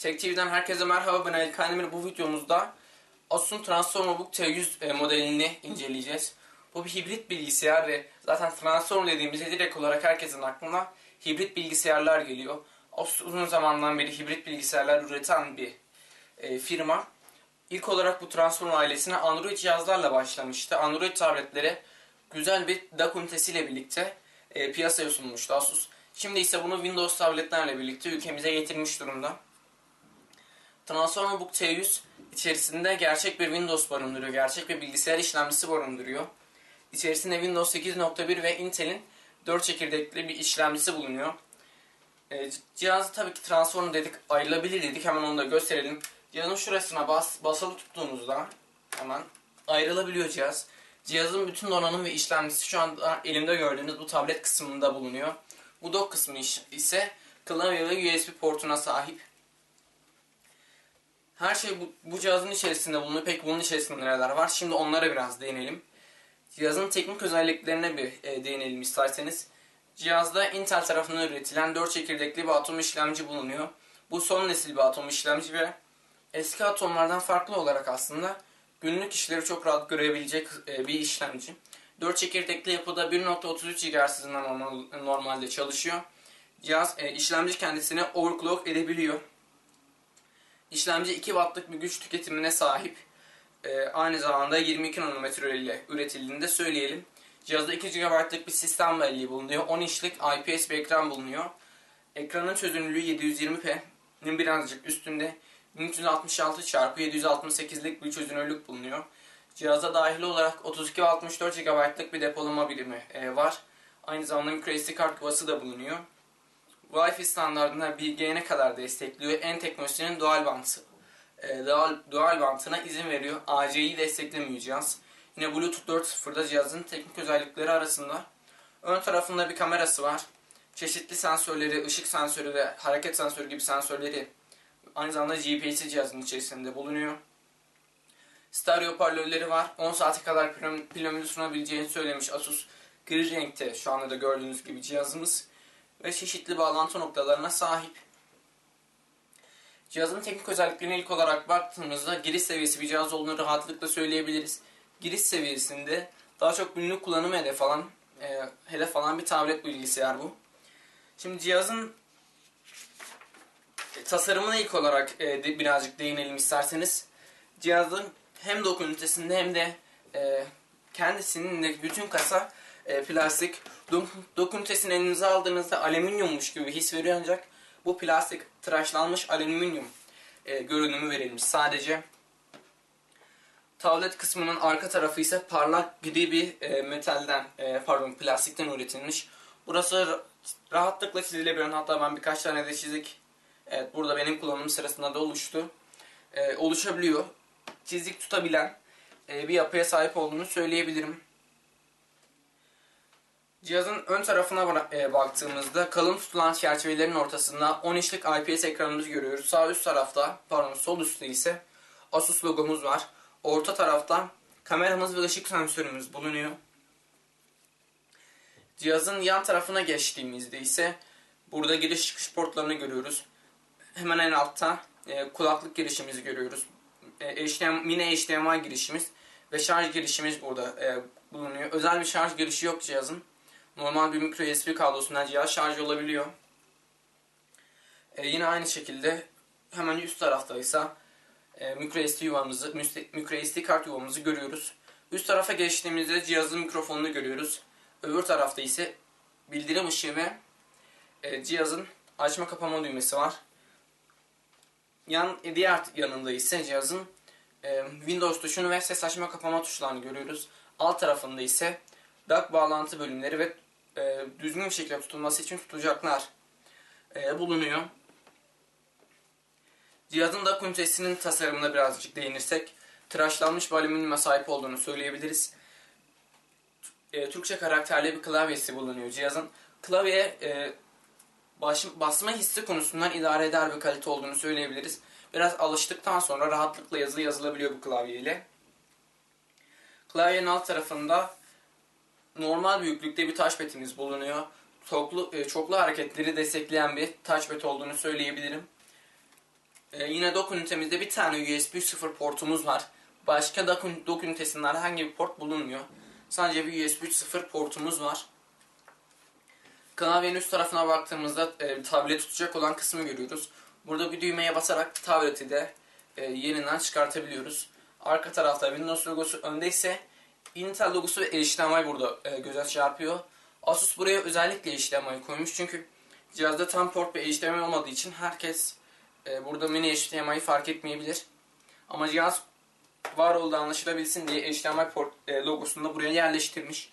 Tek TV'den herkese merhaba ben Ali Kandemir. Bu videomuzda Asus'un Transformerbook T100 e, modelini inceleyeceğiz. Bu bir hibrit bilgisayar ve zaten Transformer dediğimizde direkt olarak herkesin aklına hibrit bilgisayarlar geliyor. Asus uzun zamandan beri hibrit bilgisayarlar üreten bir e, firma. İlk olarak bu Transformer ailesine Android cihazlarla başlamıştı. Android tabletlere güzel bir DAC ünitesiyle birlikte e, piyasaya sunmuştu Asus. Şimdi ise bunu Windows tabletlerle birlikte ülkemize getirmiş durumda. Transformer Book T100 içerisinde gerçek bir Windows barındırıyor. Gerçek bir bilgisayar işlemcisi barındırıyor. İçerisinde Windows 8.1 ve Intel'in 4 çekirdekli bir işlemcisi bulunuyor. E, cihazı tabii ki Transformer dedik, ayrılabilir dedik. Hemen onu da gösterelim. Cihazın şurasına bas, basılı tuttuğunuzda hemen ayrılabiliyor cihaz. Cihazın bütün donanım ve işlemcisi şu anda elimde gördüğünüz bu tablet kısmında bulunuyor. Bu dock kısmı ise klavye ve USB portuna sahip. Her şey bu, bu cihazın içerisinde bulunuyor. Peki bunun içerisinde neler var? Şimdi onlara biraz değinelim. Cihazın teknik özelliklerine bir e, değinelim isterseniz. Cihazda Intel tarafından üretilen 4 çekirdekli bir atom işlemci bulunuyor. Bu son nesil bir atom işlemci ve eski atomlardan farklı olarak aslında günlük işleri çok rahat görebilecek e, bir işlemci. 4 çekirdekli yapıda 1.33 GHz hızında normal, normalde çalışıyor. Cihaz e, işlemci kendisine overclock edebiliyor. İşlemci 2 wattlık bir güç tüketimine sahip. E, aynı zamanda 22 nanometre ile üretildiğini de söyleyelim. Cihazda 2 GB'lık bir sistem belleği bulunuyor. 10 inçlik IPS bir ekran bulunuyor. Ekranın çözünürlüğü 720p'nin birazcık üstünde 1366 x 768'lik bir çözünürlük bulunuyor. Cihaza dahil olarak 32 ve 64 GB'lık bir depolama birimi e, var. Aynı zamanda microSD kart yuvası da bulunuyor. Wi-Fi standartına bilgiye kadar destekliyor. En teknolojisinin dual bantı. E, dual, dual bantına izin veriyor. AC'yi desteklemiyor cihaz. Yine Bluetooth 4.0'da cihazın teknik özellikleri arasında. Ön tarafında bir kamerası var. Çeşitli sensörleri, ışık sensörü ve hareket sensörü gibi sensörleri aynı zamanda GPS'i cihazın içerisinde bulunuyor. Stereo parlörleri var. 10 saate kadar pil sunabileceğini söylemiş Asus. Gri renkte şu anda da gördüğünüz gibi cihazımız. Ve çeşitli bağlantı noktalarına sahip. Cihazın teknik özelliklerine ilk olarak baktığımızda giriş seviyesi bir cihaz olduğunu rahatlıkla söyleyebiliriz. Giriş seviyesinde daha çok günlük kullanım hedef alan, e, hedef alan bir tablet bilgisayar bu. Şimdi cihazın tasarımına ilk olarak e, de, birazcık değinelim isterseniz. Cihazın hem doku ünitesinde hem de e, kendisinin bütün kasa e, plastik. Doku ünitesini elinize aldığınızda alüminyummuş gibi his veriyor ancak bu plastik tıraşlanmış alüminyum e, görünümü verilmiş sadece. Tablet kısmının arka tarafı ise parlak gri bir e, metalden, e, pardon plastikten üretilmiş. Burası rahatlıkla çizilebilen hatta ben birkaç tane de çizik Evet burada benim kullanımım sırasında da oluştu. Ee, oluşabiliyor. Çizik tutabilen e, bir yapıya sahip olduğunu söyleyebilirim. Cihazın ön tarafına e, baktığımızda kalın tutulan çerçevelerin ortasında 10 inçlik IPS ekranımızı görüyoruz. Sağ üst tarafta, pardon sol üstte ise Asus logomuz var. Orta tarafta kameramız ve ışık sensörümüz bulunuyor. Cihazın yan tarafına geçtiğimizde ise burada giriş çıkış portlarını görüyoruz hemen en altta e, kulaklık girişimizi görüyoruz. E, HDMI, mini HDMI girişimiz ve şarj girişimiz burada e, bulunuyor. Özel bir şarj girişi yok cihazın. Normal bir micro USB kablosundan cihaz şarj olabiliyor. E, yine aynı şekilde hemen üst tarafta ise e, micro SD yuvamızı, micro SD kart yuvamızı görüyoruz. Üst tarafa geçtiğimizde cihazın mikrofonunu görüyoruz. Öbür tarafta ise bildirim ışığı ve e, cihazın açma kapama düğmesi var. Yan, diğer yanında ise cihazın e, Windows tuşunu ve ses açma kapama tuşlarını görüyoruz. Alt tarafında ise DAC bağlantı bölümleri ve e, düzgün bir şekilde tutulması için tutacaklar e, bulunuyor. Cihazın DAC ünitesinin tasarımına birazcık değinirsek tıraşlanmış bir alüminyuma sahip olduğunu söyleyebiliriz. E, Türkçe karakterli bir klavyesi bulunuyor cihazın. Klavye e, baş, basma hissi konusundan idare eder bir kalite olduğunu söyleyebiliriz. Biraz alıştıktan sonra rahatlıkla yazı yazılabiliyor bu klavyeyle. Klavyenin alt tarafında normal büyüklükte bir touchpad'imiz bulunuyor. Çoklu, e, çoklu hareketleri destekleyen bir touchpad olduğunu söyleyebilirim. Ee, yine dock ünitemizde bir tane USB 3.0 portumuz var. Başka dock, dock ünitesinde herhangi bir port bulunmuyor. Sadece bir USB 3.0 portumuz var. Klavyenin üst tarafına baktığımızda e, tablet tutacak olan kısmı görüyoruz. Burada bir düğmeye basarak tableti de e, yeniden çıkartabiliyoruz. Arka tarafta Windows logosu önde ise Intel logosu ve HDMI burada e, göze çarpıyor. Asus buraya özellikle HDMI koymuş çünkü cihazda tam port ve HDMI olmadığı için herkes e, burada mini HDMI'yi fark etmeyebilir. Ama cihaz var olduğu anlaşılabilsin diye HDMI port e, logosunu da buraya yerleştirmiş.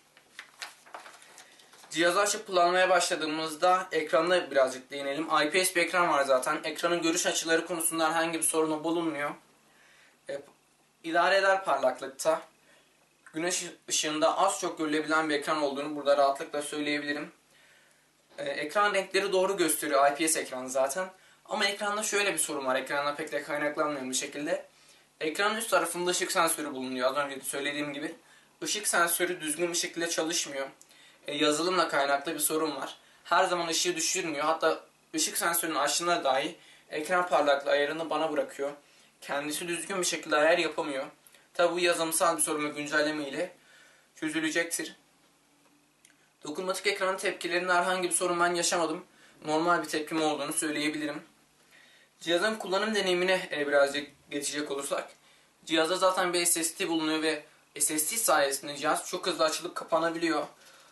Cihazı açıp kullanmaya başladığımızda ekranda birazcık değinelim. IPS bir ekran var zaten. Ekranın görüş açıları konusunda herhangi bir sorunu bulunmuyor. E, idare eder parlaklıkta. Güneş ışığında az çok görülebilen bir ekran olduğunu burada rahatlıkla söyleyebilirim. E, ekran renkleri doğru gösteriyor IPS ekran zaten. Ama ekranda şöyle bir sorun var. Ekranda pek de kaynaklanmıyor bir şekilde. Ekranın üst tarafında ışık sensörü bulunuyor. Az önce de söylediğim gibi. Işık sensörü düzgün bir şekilde çalışmıyor. E, yazılımla kaynaklı bir sorun var. Her zaman ışığı düşürmüyor. Hatta ışık sensörünün açtığında dahi ekran parlaklığı ayarını bana bırakıyor. Kendisi düzgün bir şekilde ayar yapamıyor. Tabi bu yazılımsal bir sorun ve güncelleme ile çözülecektir. Dokunmatik ekran tepkilerinde herhangi bir sorun ben yaşamadım. Normal bir tepkim olduğunu söyleyebilirim. Cihazın kullanım deneyimine e, birazcık geçecek olursak. Cihazda zaten bir SSD bulunuyor ve SSD sayesinde cihaz çok hızlı açılıp kapanabiliyor.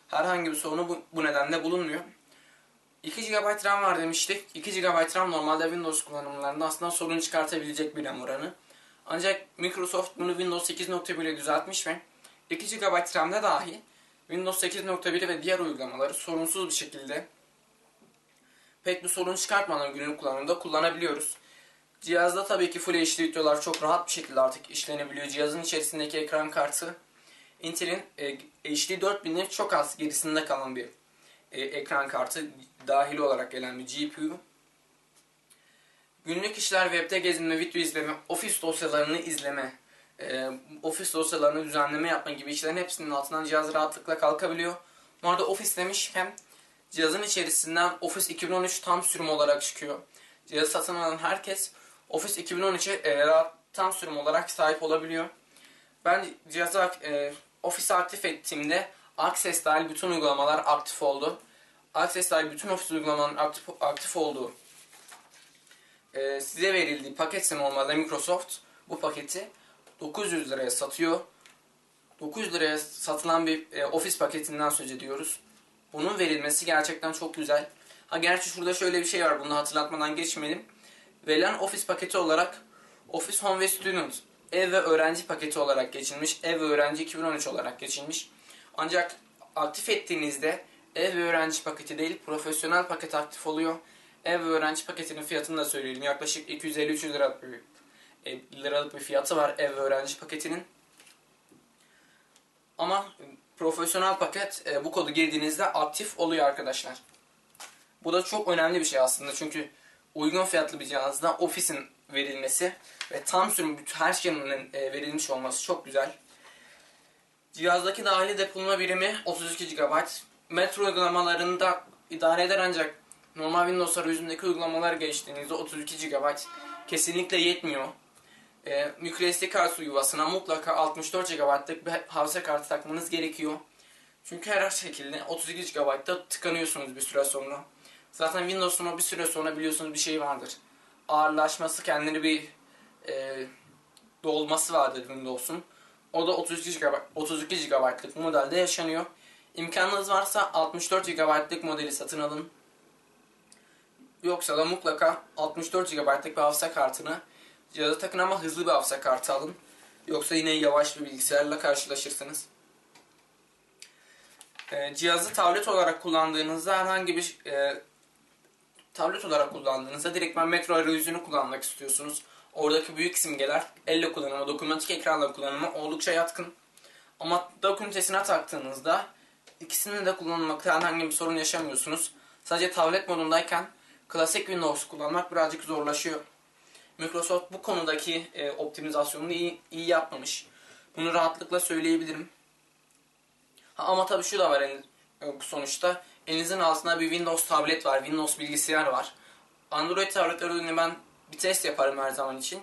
Herhangi bir sorunu bu, bu nedenle bulunmuyor. 2 GB RAM var demiştik. 2 GB RAM normalde Windows kullanımlarında aslında sorun çıkartabilecek bir RAM oranı. Ancak Microsoft bunu Windows 8.1'e düzeltmiş ve 2 GB RAM'de dahi Windows 8.1 ve diğer uygulamaları sorunsuz bir şekilde pek bir sorun çıkartmadan günlük kullanımda kullanabiliyoruz. Cihazda tabii ki Full HD videolar çok rahat bir şekilde artık işlenebiliyor. Cihazın içerisindeki ekran kartı Intel'in e, HD 4000'in çok az gerisinde kalan bir e, ekran kartı dahil olarak gelen bir GPU. Günlük işler, webde gezinme, video izleme, ofis dosyalarını izleme, e, ofis dosyalarını düzenleme yapma gibi işlerin hepsinin altından cihaz rahatlıkla kalkabiliyor. Bu arada ofis demişken cihazın içerisinden Office 2013 tam sürüm olarak çıkıyor. Cihazı satın alan herkes Office 2013'e e, rahat tam sürüm olarak sahip olabiliyor. Ben cihazı e, Office aktif ettiğimde Access dahil bütün uygulamalar aktif oldu. Access dahil bütün Office uygulamaların aktif, aktif olduğu e, size verildiği paketse normalde Microsoft bu paketi 900 liraya satıyor. 900 liraya satılan bir e, Office paketinden söz ediyoruz. Bunun verilmesi gerçekten çok güzel. Ha gerçi şurada şöyle bir şey var. Bunu hatırlatmadan geçmeyelim. Verilen Office paketi olarak Office Home ve Student ev ve öğrenci paketi olarak geçilmiş. Ev ve öğrenci 2013 olarak geçilmiş. Ancak aktif ettiğinizde ev ve öğrenci paketi değil profesyonel paket aktif oluyor. Ev ve öğrenci paketinin fiyatını da söyleyelim. Yaklaşık 250-300 lira e, liralık bir fiyatı var ev ve öğrenci paketinin. Ama profesyonel paket e, bu kodu girdiğinizde aktif oluyor arkadaşlar. Bu da çok önemli bir şey aslında çünkü uygun fiyatlı bir cihazda ofisin verilmesi ve tam sürüm her şeyin e, verilmiş olması çok güzel. Cihazdaki dahili depolama birimi 32 GB. Metro uygulamalarında idare eder ancak normal Windows arayüzündeki uygulamalar geçtiğinizde 32 GB kesinlikle yetmiyor. Ee, microSD kart yuvasına mutlaka 64 GB'lık bir hafıza kartı takmanız gerekiyor. Çünkü her şekilde 32 GB'da tıkanıyorsunuz bir süre sonra. Zaten Windows'un bir süre sonra biliyorsunuz bir şey vardır. Ağırlaşması kendini bir e, dolması vardır Windows'un. O da 32 GB, 32 GB'lık modelde yaşanıyor. İmkanınız varsa 64 GB'lık modeli satın alın. Yoksa da mutlaka 64 GB'lık bir hafıza kartını cihaza takın ama hızlı bir hafıza kartı alın. Yoksa yine yavaş bir bilgisayarla karşılaşırsınız. E, cihazı tablet olarak kullandığınızda herhangi bir e, tablet olarak kullandığınızda direktmen metro arayüzünü kullanmak istiyorsunuz. Oradaki büyük simgeler elle kullanımı, dokunmatik ekranla kullanımı oldukça yatkın. Ama dock ünitesine taktığınızda ikisini de kullanmakta herhangi bir sorun yaşamıyorsunuz. Sadece tablet modundayken klasik Windows kullanmak birazcık zorlaşıyor. Microsoft bu konudaki e, optimizasyonunu iyi, iyi yapmamış. Bunu rahatlıkla söyleyebilirim. Ha, ama tabii şu da var en, e, sonuçta. Elinizin altında bir Windows tablet var, Windows bilgisayar var. Android tabletler ben bir test yaparım her zaman için.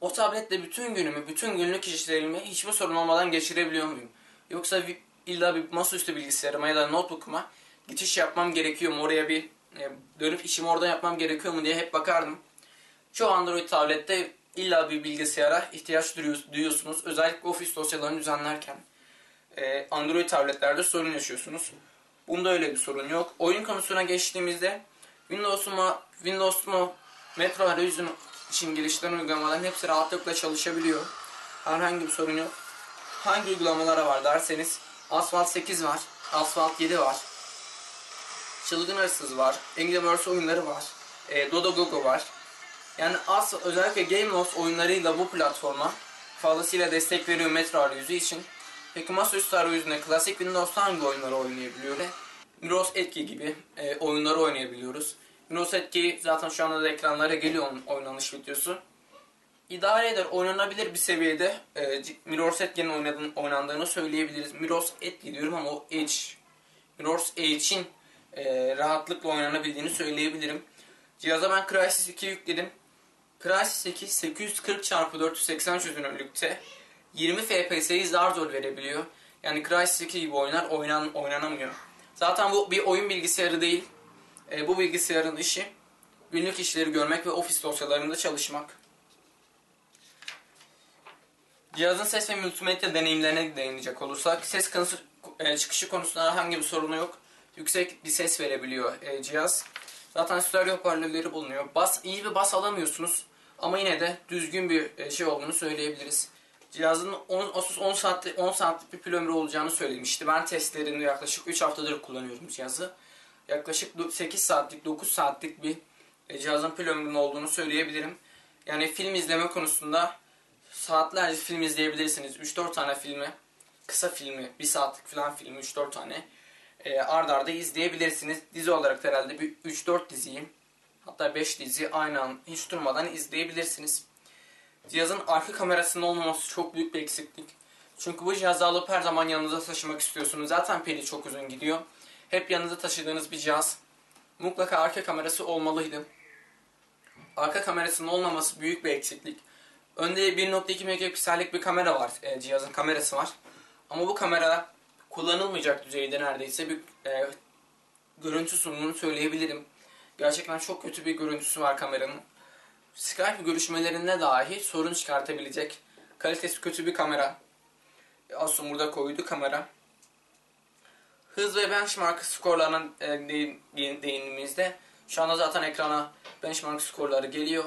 O tabletle bütün günümü, bütün günlük işlerimi hiçbir sorun olmadan geçirebiliyor muyum? Yoksa illa bir masaüstü bilgisayarıma ya da notebook'uma geçiş yapmam gerekiyor mu? Oraya bir dönüp işimi orada yapmam gerekiyor mu diye hep bakardım. Çoğu Android tablette illa bir bilgisayara ihtiyaç duyuyorsunuz. Özellikle ofis dosyalarını düzenlerken. E, Android tabletlerde sorun yaşıyorsunuz. Bunda öyle bir sorun yok. Oyun konusuna geçtiğimizde Windows mu, Windows mu Metro arayüzün için geliştirilen uygulamaların hepsi rahatlıkla çalışabiliyor. Herhangi bir sorun yok. Hangi uygulamalara var derseniz Asphalt 8 var, Asphalt 7 var, Çılgın Hırsız var, Angry Birds oyunları var, e, Dodo Gogo var. Yani as özellikle GameLoft oyunlarıyla bu platforma fazlasıyla destek veriyor Metro arayüzü için. Peki masaüstü arayüzünde klasik Windows'ta hangi oyunları oynayabiliyor? Miros Etki gibi e, oyunları oynayabiliyoruz. Miros Etki zaten şu anda da ekranlara geliyor onun oynanış videosu. İdare eder, oynanabilir bir seviyede e, Miros Etki'nin oynandığını söyleyebiliriz. Miros Etki diyorum ama o Edge. Miros Edge'in e, rahatlıkla oynanabildiğini söyleyebilirim. Cihaza ben Crysis 2 yükledim. Crysis 2 840x480 çözünürlükte 20 FPS'yi zar zor verebiliyor. Yani Crysis 2 gibi oyunlar oynan, oynanamıyor. Zaten bu bir oyun bilgisayarı değil. E, bu bilgisayarın işi günlük işleri görmek ve ofis dosyalarında çalışmak. Cihazın ses ve multimedya deneyimlerine değinecek olursak ses e, çıkışı konusunda herhangi bir sorunu yok. Yüksek bir ses verebiliyor e, cihaz. Zaten stereo hoparlörleri bulunuyor. Bas iyi bir bas alamıyorsunuz ama yine de düzgün bir e, şey olduğunu söyleyebiliriz. Cihazın 10, Asus 10 saatlik 10 saatlik bir pil ömrü olacağını söylemişti. Ben testlerini yaklaşık 3 haftadır kullanıyorum cihazı. Yaklaşık 8 saatlik 9 saatlik bir e, cihazın pil ömrünün olduğunu söyleyebilirim. Yani film izleme konusunda saatlerce film izleyebilirsiniz. 3-4 tane filmi, kısa filmi, 1 saatlik falan filmi 3-4 tane e, ard arda izleyebilirsiniz. Dizi olarak herhalde bir 3-4 diziyi hatta 5 dizi aynı an hiç durmadan izleyebilirsiniz. Cihazın arka kamerasının olmaması çok büyük bir eksiklik. Çünkü bu cihazı alıp her zaman yanınıza taşımak istiyorsunuz. Zaten pili çok uzun gidiyor. Hep yanınızda taşıdığınız bir cihaz. Mutlaka arka kamerası olmalıydı. Arka kamerasının olmaması büyük bir eksiklik. Önde 1.2 megapiksellik bir kamera var. E, cihazın kamerası var. Ama bu kamera kullanılmayacak düzeyde neredeyse bir e, görüntü sunumunu söyleyebilirim. Gerçekten çok kötü bir görüntüsü var kameranın. Skype görüşmelerinde dahi sorun çıkartabilecek kalitesi kötü bir kamera. Asus burada koydu kamera. Hız ve benchmark skorlarına e, değindiğimizde şu anda zaten ekrana benchmark skorları geliyor.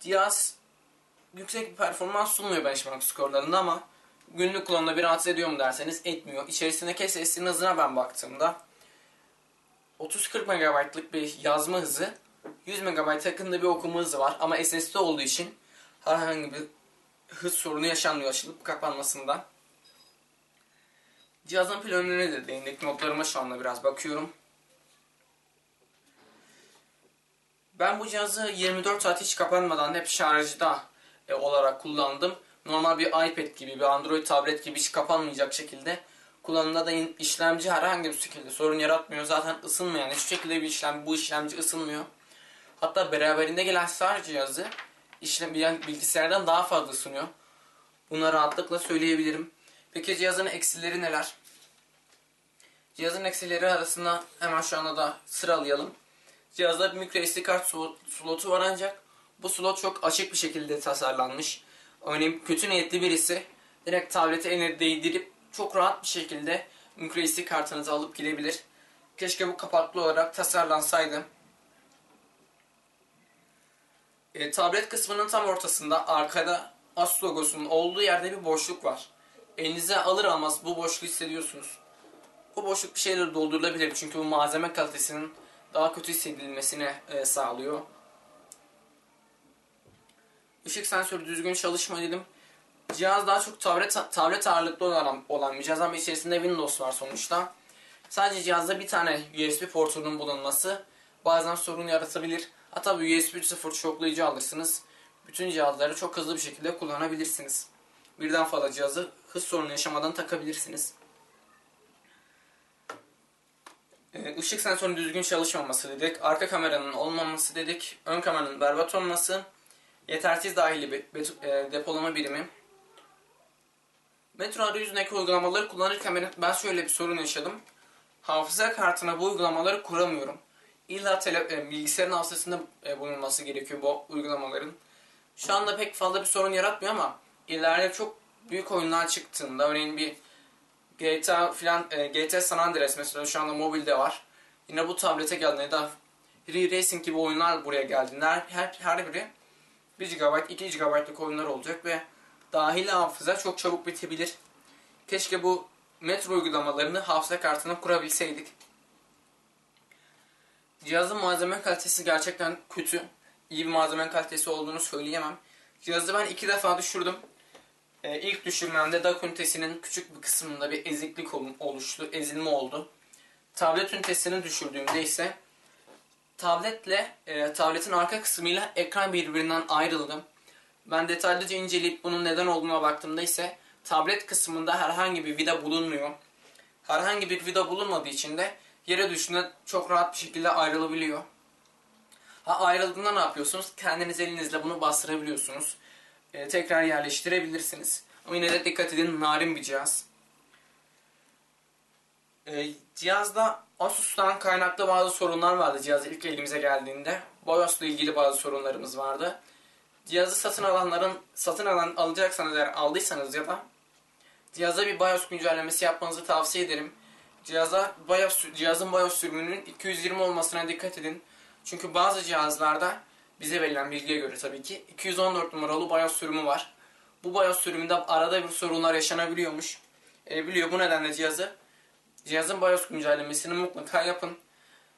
Cihaz yüksek bir performans sunmuyor benchmark skorlarında ama günlük kullanımda bir rahatsız ediyor mu derseniz etmiyor. İçerisindeki SSD'nin hızına ben baktığımda 30-40 MB'lık bir yazma hızı 100 MB hakkında bir okuma hızı var ama SSD olduğu için herhangi bir hız sorunu yaşanmıyor açılıp kapanmasında. Cihazın pil ömrüne de değindik. Notlarıma şu anda biraz bakıyorum. Ben bu cihazı 24 saat hiç kapanmadan hep şarjda e, olarak kullandım. Normal bir iPad gibi, bir Android tablet gibi hiç kapanmayacak şekilde kullanımda da işlemci herhangi bir şekilde sorun yaratmıyor. Zaten ısınmayan hiçbir şekilde bir işlem, bu işlemci ısınmıyor. Hatta beraberinde gelen SAR cihazı işlem, bilgisayardan daha fazla ısınıyor. Buna rahatlıkla söyleyebilirim. Peki cihazın eksileri neler? Cihazın eksileri arasında hemen şu anda da sıralayalım. Cihazda bir micro SD kart slotu var ancak bu slot çok açık bir şekilde tasarlanmış. Örneğin kötü niyetli birisi direkt tableti eline değdirip çok rahat bir şekilde micro SD kartınızı alıp gidebilir. Keşke bu kapaklı olarak tasarlansaydı. E, tablet kısmının tam ortasında arkada Asus logosunun olduğu yerde bir boşluk var. Elinize alır almaz bu boşluğu hissediyorsunuz. Bu boşluk bir şeyleri doldurulabilir çünkü bu malzeme kalitesinin daha kötü hissedilmesini e, sağlıyor. Işık sensörü düzgün çalışma dedim. Cihaz daha çok tablet, tablet ağırlıklı olan, olan bir cihaz ama içerisinde Windows var sonuçta. Sadece cihazda bir tane USB portunun bulunması bazen sorun yaratabilir. Hatta bir USB 3.0 çoklayıcı alırsınız. Bütün cihazları çok hızlı bir şekilde kullanabilirsiniz. Birden fazla cihazı hız sorunu yaşamadan takabilirsiniz. Ee, Işık sensörünün düzgün çalışmaması dedik. Arka kameranın olmaması dedik. Ön kameranın berbat olması. Yetersiz dahili e, depolama birimi. Metro arayüzündeki uygulamaları kullanırken ben, şöyle bir sorun yaşadım. Hafıza kartına bu uygulamaları kuramıyorum. İlla tele, e, bilgisayarın hafızasında e, bulunması gerekiyor bu uygulamaların. Şu anda pek fazla bir sorun yaratmıyor ama ileride çok büyük oyunlar çıktığında örneğin bir GTA filan e, GTA San Andreas mesela şu anda mobilde var. Yine bu tablete geldiğinde ya da Re-Racing gibi oyunlar buraya geldiğinde her, her, her biri 1 GB 2 GB'lık oyunlar olacak ve dahili hafıza çok çabuk bitebilir. Keşke bu metro uygulamalarını hafıza kartına kurabilseydik. Cihazın malzeme kalitesi gerçekten kötü. İyi bir malzeme kalitesi olduğunu söyleyemem. Cihazı ben iki defa düşürdüm. Ee, ilk düşürmemde DAC ünitesinin küçük bir kısmında bir eziklik ol- oluştu, ezilme oldu. Tablet ünitesini düşürdüğümde ise tabletle e, tabletin arka kısmıyla ekran birbirinden ayrıldı. Ben detaylıca inceleyip bunun neden olduğuna baktığımda ise tablet kısmında herhangi bir vida bulunmuyor. Herhangi bir vida bulunmadığı için de yere düştüğünde çok rahat bir şekilde ayrılabiliyor. Ha ayrıldığında ne yapıyorsunuz? Kendiniz elinizle bunu bastırabiliyorsunuz. Ee, tekrar yerleştirebilirsiniz. Ama yine de dikkat edin narin bir cihaz. Ee, cihazda Asus'tan kaynaklı bazı sorunlar vardı cihaz ilk elimize geldiğinde. BIOS'la ilgili bazı sorunlarımız vardı. Cihazı satın alanların satın alan alacaksanız eğer aldıysanız ya da cihaza bir BIOS güncellemesi yapmanızı tavsiye ederim. Cihaza BIOS, cihazın BIOS sürümünün 220 olmasına dikkat edin. Çünkü bazı cihazlarda bize verilen bilgiye göre tabii ki 214 numaralı BIOS sürümü var. Bu BIOS sürümünde arada bir sorunlar yaşanabiliyormuş. E, biliyor bu nedenle cihazı cihazın BIOS güncellemesini mutlaka yapın.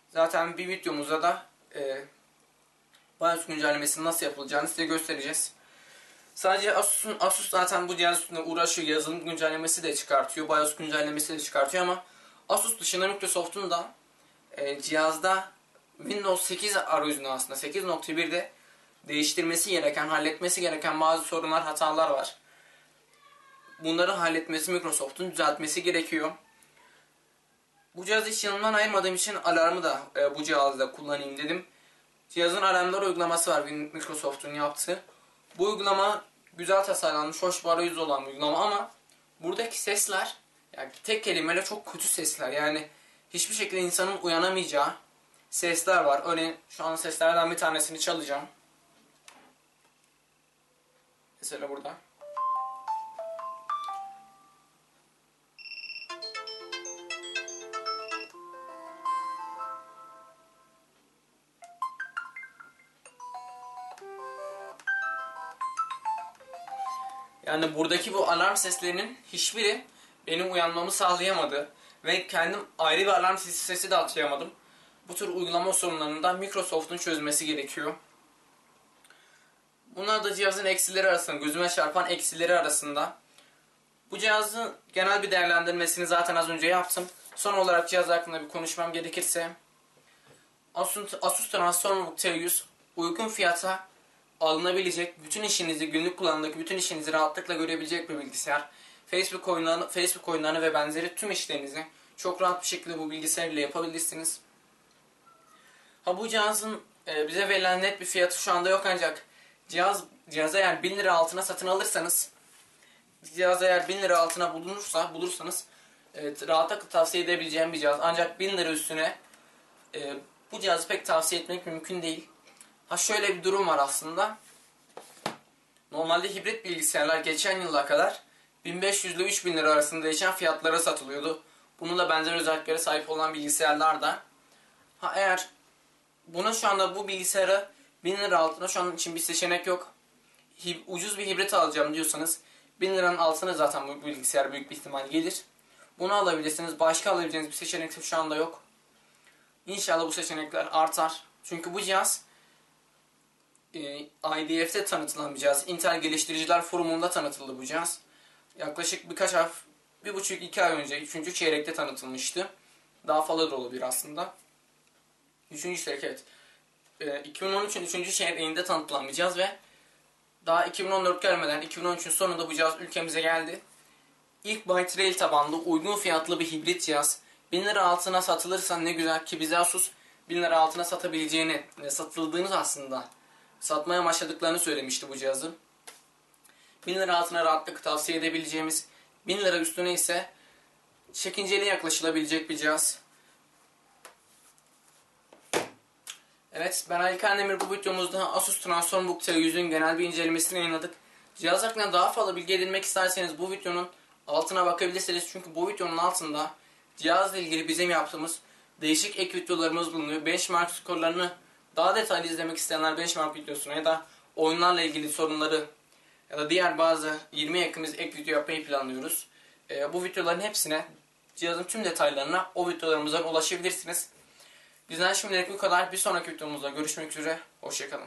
Zaten bir videomuzda da e, BIOS güncellemesinin nasıl yapılacağını size göstereceğiz. Sadece Asus'un Asus zaten bu cihaz üstünde uğraşıyor. Yazılım güncellemesi de çıkartıyor. BIOS güncellemesi de çıkartıyor ama Asus dışında Microsoft'un da e, cihazda Windows 8 arayüzünde aslında 8.1'de değiştirmesi gereken, halletmesi gereken bazı sorunlar, hatalar var. Bunları halletmesi Microsoft'un düzeltmesi gerekiyor. Bu cihazı hiç yanımdan ayırmadığım için alarmı da e, bu cihazda kullanayım dedim. Cihazın alarmlar uygulaması var Microsoft'un yaptığı. Bu uygulama güzel tasarlanmış, hoş bir arayüz olan bir uygulama ama buradaki sesler yani tek kelimeyle çok kötü sesler. Yani hiçbir şekilde insanın uyanamayacağı sesler var. Örneğin şu an seslerden bir tanesini çalacağım. Mesela burada. Yani buradaki bu alarm seslerinin hiçbiri benim uyanmamı sağlayamadı. Ve kendim ayrı bir alarm sesi, de atayamadım. Bu tür uygulama sorunlarından Microsoft'un çözmesi gerekiyor. Bunlar da cihazın eksileri arasında, gözüme çarpan eksileri arasında. Bu cihazın genel bir değerlendirmesini zaten az önce yaptım. Son olarak cihaz hakkında bir konuşmam gerekirse Asus, Asus Transform T100 uygun fiyata alınabilecek, bütün işinizi, günlük kullanımdaki bütün işinizi rahatlıkla görebilecek bir bilgisayar. Facebook oyunlarını, Facebook oyunlarını ve benzeri tüm işlerinizi çok rahat bir şekilde bu bilgisayar ile yapabilirsiniz. Ha bu cihazın e, bize verilen net bir fiyatı şu anda yok ancak cihaz cihaza eğer 1000 lira altına satın alırsanız cihaz eğer 1000 lira altına bulunursa bulursanız e, rahatlıkla tavsiye edebileceğim bir cihaz. Ancak 1000 lira üstüne e, bu cihazı pek tavsiye etmek mümkün değil. Ha şöyle bir durum var aslında. Normalde hibrit bilgisayarlar geçen yıla kadar 1500 ile 3000 lira arasında değişen fiyatlara satılıyordu. Bununla benzer özelliklere sahip olan bilgisayarlar da. Ha eğer buna şu anda bu bilgisayara 1000 lira altına şu an için bir seçenek yok. Hib, ucuz bir hibrit alacağım diyorsanız 1000 liranın altına zaten bu bilgisayar büyük bir ihtimal gelir. Bunu alabilirsiniz. Başka alabileceğiniz bir seçenek şu anda yok. İnşallah bu seçenekler artar. Çünkü bu cihaz IDF'de tanıtılan bir cihaz. Intel Geliştiriciler Forumu'nda tanıtıldı bu cihaz. Yaklaşık birkaç ay, bir buçuk iki ay önce, üçüncü çeyrekte tanıtılmıştı. Daha fazla da olabilir aslında. Üçüncü çeyrek evet. E, 2013'ün üçüncü çeyreğinde tanıtılan bir cihaz ve daha 2014 gelmeden 2013'ün sonunda bu cihaz ülkemize geldi. İlk Byte Rail tabanlı uygun fiyatlı bir hibrit cihaz. 1000 lira altına satılırsa ne güzel ki bize Asus 1000 lira altına satabileceğini, e, satıldığını aslında satmaya başladıklarını söylemişti bu cihazın. 1000 lira altına rahatlıkla tavsiye edebileceğimiz, 1000 lira üstüne ise çekinceli yaklaşılabilecek bir cihaz. Evet, ben Ali Kandemir bu videomuzda Asus Transformbook T100'ün genel bir incelemesini yayınladık. Cihaz hakkında daha fazla bilgi edinmek isterseniz bu videonun altına bakabilirsiniz. Çünkü bu videonun altında cihazla ilgili bizim yaptığımız değişik ek videolarımız bulunuyor. Benchmark skorlarını daha detaylı izlemek isteyenler benchmark videosuna ya da oyunlarla ilgili sorunları ya da diğer bazı 20 yakın ek video yapmayı planlıyoruz. Ee, bu videoların hepsine cihazın tüm detaylarına o videolarımızdan ulaşabilirsiniz. Bizden şimdilik bu kadar. Bir sonraki videomuzda görüşmek üzere. Hoşçakalın.